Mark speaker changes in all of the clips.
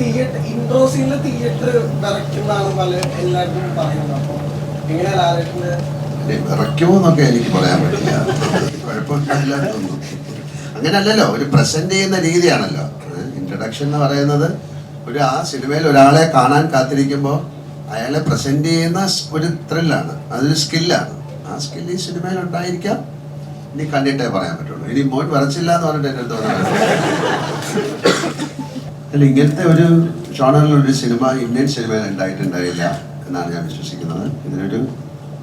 Speaker 1: Theatre intro സീനിൽ theatre വിറയ്ക്കുന്നതാണ് പല എല്ലാവർക്കും പറയുന്നത്. അപ്പൊ എങ്ങനെയാ ലാലേട്ടന്
Speaker 2: എനിക്ക് പറയാൻ പറ്റില്ല. അങ്ങനല്ലല്ലോ ഒരു പ്രസന്റ് ചെയ്യുന്ന രീതിയാണല്ലോ. ഇൻട്രഡക്ഷൻ എന്ന് പറയുന്നത് ഒരു ആ സിനിമയിൽ ഒരാളെ കാണാൻ കാത്തിരിക്കുമ്പോൾ അയാളെ പ്രസന്റ് ചെയ്യുന്ന ഒരു ത്രില്ലാണ് അതൊരു സ്കില്ലാണ് ആ സ്കിൽ ഈ സിനിമയിൽ ഉണ്ടായിരിക്കാം. ഇനി കണ്ടിട്ടേ പറയാൻ പറ്റുള്ളൂ. ഇനി മോൻ വരച്ചില്ല എന്ന് പറഞ്ഞിട്ട് എന്റെ അടുത്ത് അല്ല ഇങ്ങനത്തെ ഒരു ഷോണറിലൊരു സിനിമ ഇന്ത്യൻ സിനിമയിൽ ഉണ്ടായിട്ടുണ്ടായില്ല എന്നാണ് ഞാൻ വിശ്വസിക്കുന്നത്. ഇതിനൊരു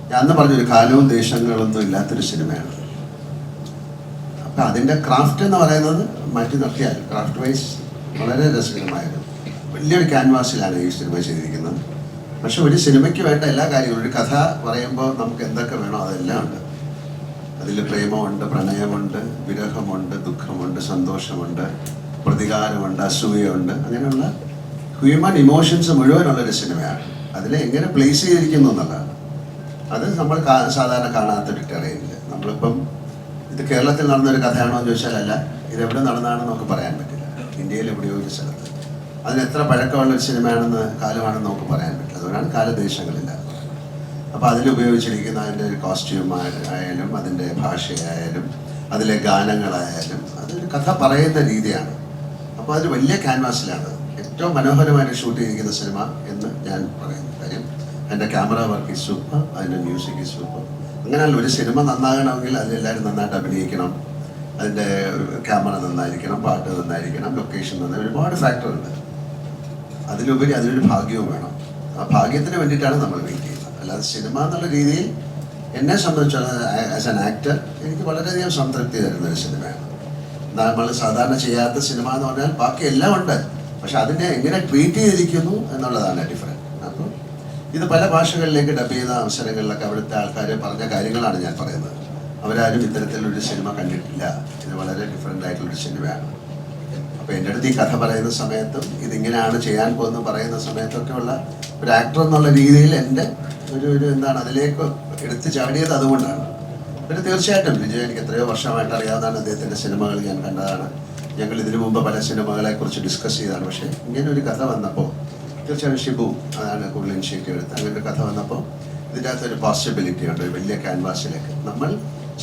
Speaker 2: ഞാൻ അന്ന് പറഞ്ഞൊരു കാലവും ദേശങ്ങളൊന്നും ഇല്ലാത്തൊരു സിനിമയാണ് അപ്പൊ അതിന്റെ ക്രാഫ്റ്റ് എന്ന് പറയുന്നത് മാറ്റി നിർത്തിയാൽ ക്രാഫ്റ്റ് വൈസ് വളരെ രസകരമായിരുന്നു വലിയൊരു ക്യാൻവാസിലാണ് ഈ സിനിമ ചെയ്തിരിക്കുന്നത്. പക്ഷെ ഒരു സിനിമയ്ക്ക് വേണ്ട എല്ലാ കാര്യങ്ങളും ഒരു കഥ പറയുമ്പോൾ നമുക്ക് എന്തൊക്കെ വേണോ അതെല്ലാം ഉണ്ട്. അതിൽ പ്രേമമുണ്ട് പ്രണയമുണ്ട് വിരഹമുണ്ട് ദുഃഖമുണ്ട് സന്തോഷമുണ്ട്. പ്രതികാരമുണ്ട് അസൂയുണ്ട് അങ്ങനെയുള്ള ഹ്യൂമൻ ഇമോഷൻസ് മുഴുവനുള്ളൊരു സിനിമയാണ്. അതിനെ എങ്ങനെ പ്ലേസ് ചെയ്തിരിക്കുന്നു എന്നുള്ളതാണ്. അത് നമ്മൾ സാധാരണ കാണാത്തൊരു ടെറയിനില്ല നമ്മളിപ്പം ഇത് കേരളത്തിൽ നടന്നൊരു കഥയാണോ എന്ന് ചോദിച്ചാൽ അല്ല ഇത് എവിടെ നടന്നതാണെന്ന് നമുക്ക് പറയാൻ പറ്റില്ല. ഇന്ത്യയിൽ എവിടെയോ ഒരു സ്ഥലത്ത്. അതിന് എത്ര പഴക്കമുള്ള ഒരു സിനിമയാണെന്ന് കാലമാണെന്ന് നമുക്ക് പറയാൻ പറ്റില്ല. അതുകൊണ്ടാണ് കാലദേശങ്ങളില്ല അപ്പോൾ അതിൽ ഉപയോഗിച്ചിരിക്കുന്ന അതിന്റെ ഒരു കോസ്റ്റ്യൂം ആയാലും അതിന്റെ ഭാഷയായാലും അതിലെ ഗാനങ്ങളായാലും അതൊരു കഥ പറയുന്ന രീതിയാണ്. അപ്പോൾ അതൊരു വലിയ ക്യാൻവാസിലാണ് ഏറ്റവും മനോഹരമായി ഷൂട്ട് ചെയ്തിരിക്കുന്ന സിനിമ എന്ന് ഞാൻ പറയുന്നു കാര്യം. അതിന്റെ ക്യാമറ വർക്ക് ഈ സൂപ്പർ അതിന്റെ മ്യൂസിക് ഈ സൂപ്പർ അങ്ങനെയല്ല ഒരു സിനിമ നന്നാകണമെങ്കിൽ അതിലെല്ലാവരും നന്നായിട്ട് അഭിനയിക്കണം. അതിന്റെ ക്യാമറ നന്നായിരിക്കണം പാട്ട് നന്നായിരിക്കണം ലൊക്കേഷൻ നന്നായി ഒരുപാട് ഫാക്ടറുണ്ട് അതിലുപരി അതിനൊരു ഭാഗ്യവും വേണം. ആ ഭാഗ്യത്തിന് വേണ്ടിയിട്ടാണ് നമ്മൾ വെയിറ്റ് ചെയ്യുന്നത്. അല്ലാതെ സിനിമ എന്നുള്ള രീതിയിൽ എന്നെ സംബന്ധിച്ചിടത്തോളം ആസ് ആൻ ആക്ടർ എനിക്ക് വളരെയധികം സംതൃപ്തി തരുന്ന ഒരു സിനിമയാണ് നമ്മൾ സാധാരണ ചെയ്യാത്ത സിനിമ എന്ന് പറഞ്ഞാൽ ബാക്കി എല്ലാം ഉണ്ട്. പക്ഷെ അതിനെ എങ്ങനെ ട്രീറ്റ് ചെയ്തിരിക്കുന്നു എന്നുള്ളതാണ് ഡിഫറന്റ് അപ്പോൾ ഇത് പല ഭാഷകളിലേക്ക് ഡബ് ചെയ്യുന്ന അവസരങ്ങളിലൊക്കെ അവിടുത്തെ ആൾക്കാർ പറഞ്ഞ കാര്യങ്ങളാണ് ഞാൻ പറയുന്നത്. അവരാരും ഇത്തരത്തിലൊരു സിനിമ കണ്ടിട്ടില്ല. ഇത് വളരെ ഡിഫറെന്റ് ആയിട്ടുള്ളൊരു സിനിമയാണ് അപ്പോൾ എന്റെ അടുത്ത് ഈ കഥ പറയുന്ന സമയത്തും ഇതിങ്ങനെയാണ് ചെയ്യാൻ പോകുന്നത് പറയുന്ന സമയത്തൊക്കെയുള്ള ഒരു ആക്ടർ എന്നുള്ള രീതിയിൽ എന്റെ ഒരു ഒരു എന്താണ് അതിലേക്ക് എടുത്തു ചാടിയത് അതുകൊണ്ടാണ്. പിന്നെ തീർച്ചയായിട്ടും വിജയ് എനിക്ക് എത്രയോ വർഷമായിട്ട് അറിയാവുന്നതാണ് അദ്ദേഹത്തിന്റെ സിനിമകൾ ഞാൻ കണ്ടതാണ്. ഞങ്ങൾ ഇതിനു മുമ്പ് പല സിനിമകളെ കുറിച്ച് ഡിസ്കസ് ചെയ്തതാണ്. പക്ഷേ ഇങ്ങനെ ഒരു കഥ വന്നപ്പോൾ തീർച്ചയായും ഷിബു അതാണ് കൂടുതൽ ഇനിഷ്യേറ്റീവ് എടുത്ത് അങ്ങനെ ഒരു കഥ വന്നപ്പോൾ ഇതിന്റെ ഒരു പോസിബിലിറ്റി ഉണ്ട് ഒരു വലിയ ക്യാൻവാസിലേക്ക് നമ്മൾ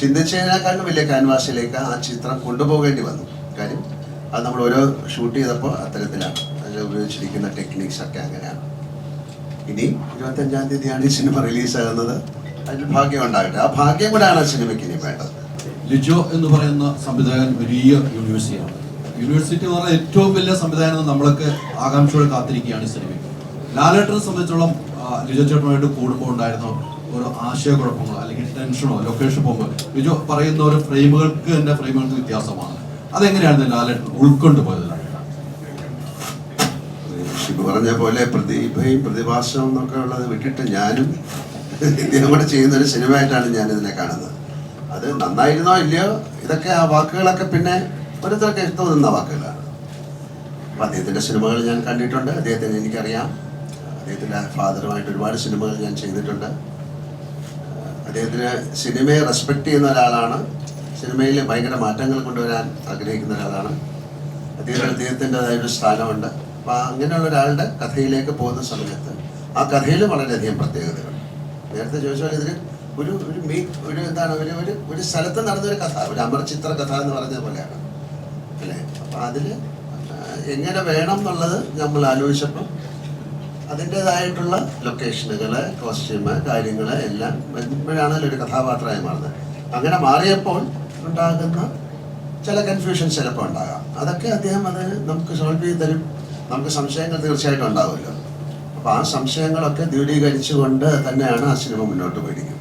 Speaker 2: ചിന്തിച്ചതിനേക്കാളും വലിയ ക്യാൻവാസിലേക്ക് ആ ചിത്രം കൊണ്ടുപോകേണ്ടി വന്നു. കാര്യം അത് നമ്മൾ ഓരോ ഷൂട്ട് ചെയ്തപ്പോൾ അത്തരത്തിലാണ്. അതിൽ ഉപയോഗിച്ചിരിക്കുന്ന ടെക്നീക്സ് ഒക്കെ അങ്ങനെയാണ്. ഇനി ഇരുപത്തഞ്ചാം തീയതിയാണ് ഈ സിനിമ റിലീസാകുന്നത് അതിൽ ഭാഗ്യം ഉണ്ടാകട്ടെ. ആ ഭാഗ്യം കൂടെയാണ് ആ സിനിമയ്ക്ക് ഇനി വേണ്ടത്.
Speaker 3: ലിജോ എന്ന് പറയുന്ന സംവിധായകൻ വലിയ യൂണിവേഴ്സിറ്റിയാണ്. യൂണിവേഴ്സിറ്റി എന്ന് പറഞ്ഞാൽ ഏറ്റവും വലിയ സംവിധാനം നമ്മളൊക്കെ ആകാംക്ഷയോടെ കാത്തിരിക്കുകയാണ് ഈ സിനിമയ്ക്ക്. ലാലേട്ടനെ സംബന്ധിച്ചോളം ലിജോ ചേട്ടനുമായിട്ട് കൂടുമ്പോൾ ഉണ്ടായിരുന്ന ഒരു ആശയക്കുഴപ്പങ്ങളോ അല്ലെങ്കിൽ ടെൻഷനോ ലൊക്കേഷൻ പോകുമ്പോൾ ലിജോ പറയുന്ന ഓരോ ഫ്രെയിമുകൾക്ക് തന്നെ ഫ്രെയിമുകൾക്ക് വ്യത്യാസമാണ്. അതെങ്ങനെയാണ് ലാലേട്ടൻ ഉൾക്കൊണ്ട് പോയത്?
Speaker 2: ഷിബു പറഞ്ഞ പോലെ പ്രതിഭയും പ്രതിഭാസവും എന്നൊക്കെ ഉള്ളത് വിട്ടിട്ട് ഞാനും ഇദ്ദേഹം കൂടെ ചെയ്യുന്ന ഒരു സിനിമയായിട്ടാണ് ഞാൻ ഇതിനെ കാണുന്നത്. അത് നന്നായിരുന്നോ ഇല്ലയോ? ഇതൊക്കെ ആ വാക്കുകളൊക്കെ പിന്നെ ഓരോരുത്തർക്ക് ഇഷ്ടം നിന്ന വാക്കുകളാണ്. അപ്പം അദ്ദേഹത്തിന്റെ സിനിമകൾ ഞാൻ കണ്ടിട്ടുണ്ട്. അദ്ദേഹത്തിന് എനിക്കറിയാം. അദ്ദേഹത്തിന്റെ ഫാദറുമായിട്ട് ഒരുപാട് സിനിമകൾ ഞാൻ ചെയ്തിട്ടുണ്ട്. അദ്ദേഹത്തിന് സിനിമയെ റെസ്പെക്ട് ചെയ്യുന്ന ഒരാളാണ്. സിനിമയിൽ ഭയങ്കര മാറ്റങ്ങൾ കൊണ്ടുവരാൻ ആഗ്രഹിക്കുന്ന ഒരാളാണ്. അദ്ദേഹത്തിന് അദ്ദേഹത്തിന്റെതായ ഒരു സ്ഥാനമുണ്ട്. അപ്പം അങ്ങനെയുള്ള ഒരാളുടെ കഥയിലേക്ക് പോകുന്ന സമയത്ത് ആ കഥയിൽ വളരെയധികം പ്രത്യേകതകളുണ്ട്. നേരത്തെ ചോദിച്ച ഇതിന് ഒരു ഒരു മീ ഒരു എന്താണ് ഒരു ഒരു ഒരു സ്ഥലത്ത് നടന്നൊരു കഥ ഒരു അമർചിത്ര കഥ എന്ന് പറഞ്ഞ പോലെയാണ്. അല്ലേ? അപ്പം അതിൽ എങ്ങനെ വേണം എന്നുള്ളത് നമ്മൾ ആലോചിച്ചപ്പം അതിന്റെതായിട്ടുള്ള ലൊക്കേഷനുകൾ കോസ്റ്റ്യൂമ് കാര്യങ്ങൾ എല്ലാം വരുമ്പോഴാണല്ലോ ഒരു കഥാപാത്രമായി മാറുന്നത്. അങ്ങനെ മാറിയപ്പോൾ ഉണ്ടാകുന്ന ചില കൺഫ്യൂഷൻ ചിലപ്പോൾ ഉണ്ടാകാം. അതൊക്കെ അദ്ദേഹം അത് നമുക്ക് സോൾവ് ചെയ്ത് തരും. നമുക്ക് സംശയങ്ങൾ തീർച്ചയായിട്ടും ഉണ്ടാവുമല്ലോ. അപ്പോൾ ആ സംശയങ്ങളൊക്കെ ദൂരീകരിച്ചുകൊണ്ട് തന്നെയാണ് ആ സിനിമ മുന്നോട്ട് പോയിരിക്കുന്നത്.